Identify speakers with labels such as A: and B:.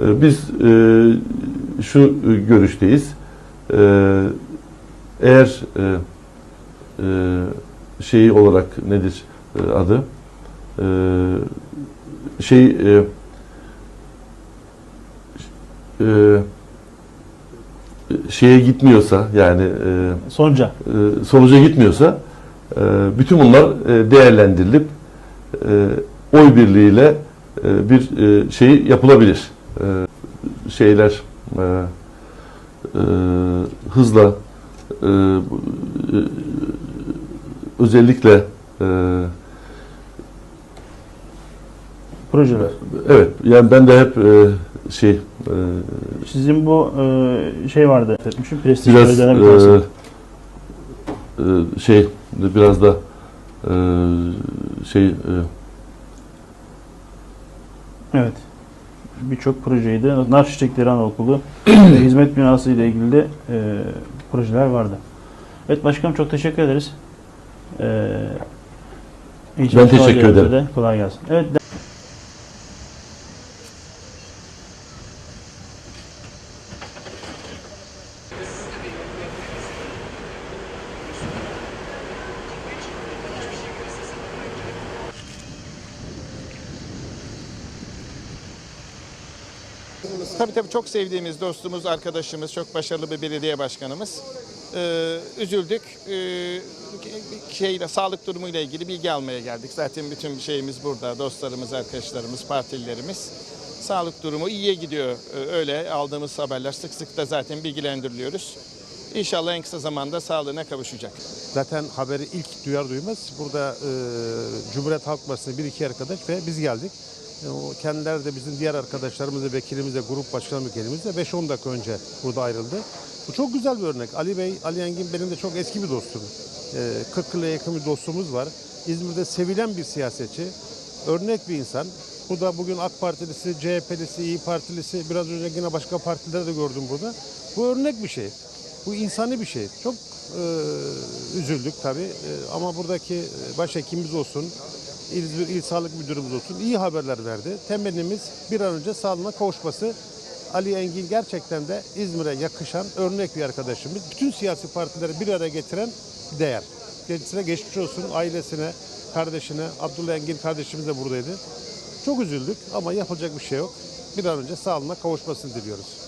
A: E, Biz e, şu görüşteyiz. E, Eğer e, e, şeyi olarak nedir adı? E, Şey şeye gitmiyorsa yani
B: Sonuca.
A: sonuca gitmiyorsa bütün bunlar değerlendirilip oy birliğiyle bir şey yapılabilir. E, şeyler e, e, hızla özellikle
B: Projeler.
A: evet yani ben de hep e, şey e,
B: Sizin bu e, şey vardı. Etmişim prestij
A: biraz e, e, şey biraz da e, şey e,
B: Evet. Birçok projeydi. Nar Çiçekleri Anaokulu ve hizmet binası ile ilgili de e, projeler vardı. Evet başkanım çok teşekkür ederiz. E, iyi
A: Ben teşekkür ederim.
B: de. Kolay gelsin. Evet.
C: Tabii tabii çok sevdiğimiz dostumuz, arkadaşımız, çok başarılı bir belediye başkanımız. Ee, üzüldük. Ee, şeyle, sağlık durumuyla ilgili bilgi almaya geldik. Zaten bütün şeyimiz burada. Dostlarımız, arkadaşlarımız, partililerimiz. Sağlık durumu iyiye gidiyor. Ee, öyle aldığımız haberler sık sık da zaten bilgilendiriliyoruz. İnşallah en kısa zamanda sağlığına kavuşacak.
D: Zaten haberi ilk duyar duymaz burada e, Cumhuriyet Halk Partisi'ne bir iki arkadaş ve biz geldik. E, kendileri de bizim diğer arkadaşlarımız da vekilimiz grup başkan vekilimiz de 5-10 dakika önce burada ayrıldı. Bu çok güzel bir örnek. Ali Bey, Ali Engin benim de çok eski bir dostum. E, 40 yıla yakın bir dostumuz var. İzmir'de sevilen bir siyasetçi. Örnek bir insan. Bu da bugün AK Partilisi, CHP'lisi, İyi Partilisi, biraz önce yine başka partileri de gördüm burada. Bu örnek bir şey. Bu insani bir şey. Çok e, üzüldük tabii E, ama buradaki e, başhekimimiz olsun, İzmir İl Sağlık Müdürümüz olsun iyi haberler verdi. Temennimiz bir an önce sağlığına kavuşması. Ali Engin gerçekten de İzmir'e yakışan örnek bir arkadaşımız. Bütün siyasi partileri bir araya getiren değer. Kendisine geçmiş olsun, ailesine, kardeşine, Abdullah Engin kardeşimiz de buradaydı. Çok üzüldük ama yapılacak bir şey yok. Bir an önce sağlığına kavuşmasını diliyoruz.